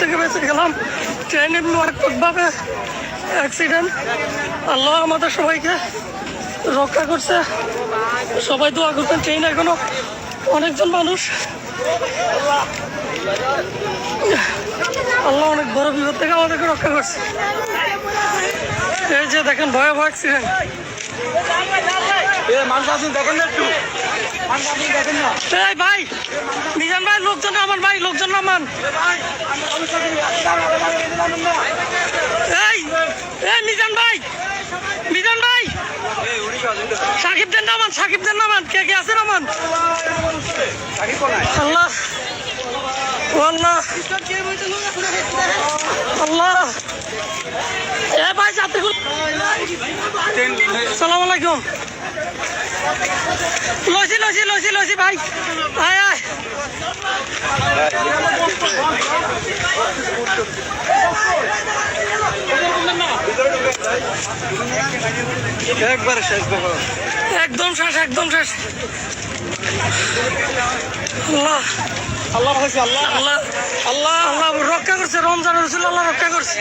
থেকে বেঁচে গেলাম। ট্রেনে মারাত্মকভাবে অ্যাক্সিডেন্ট আল্লাহ আমাদের সবাইকে রক্ষা করছে। সবাই দোয়া করতেন ট্রেনে এখনও অনেকজন মানুষ। আল্লাহ অনেক বড় বিপদ থেকে আমাদেরকে রক্ষা করছে। এই যে দেখেন ভয়াবহ অ্যাক্সিডেন্ট ভাই মিজান ভাই লোকজন নামান ভাই লোকজন নামান এই এই মিজান ভাই মিজান ভাই। সাকিবদের নামান সাকিবদের নামান কে কে আছে নামান এ ভাই যাত্রীগুলো সালাম আলাইকুম। লসি লসি লসি লসি ভাই। আয় আয়। একবার শেষ একদম শেষ একদম শেষ। আল্লাহ। আল্লাহ আল্লাহ। আল্লাহ আল্লাহ রক্ষা করছে রমজান রসুল আল্লাহ রক্ষা করছে।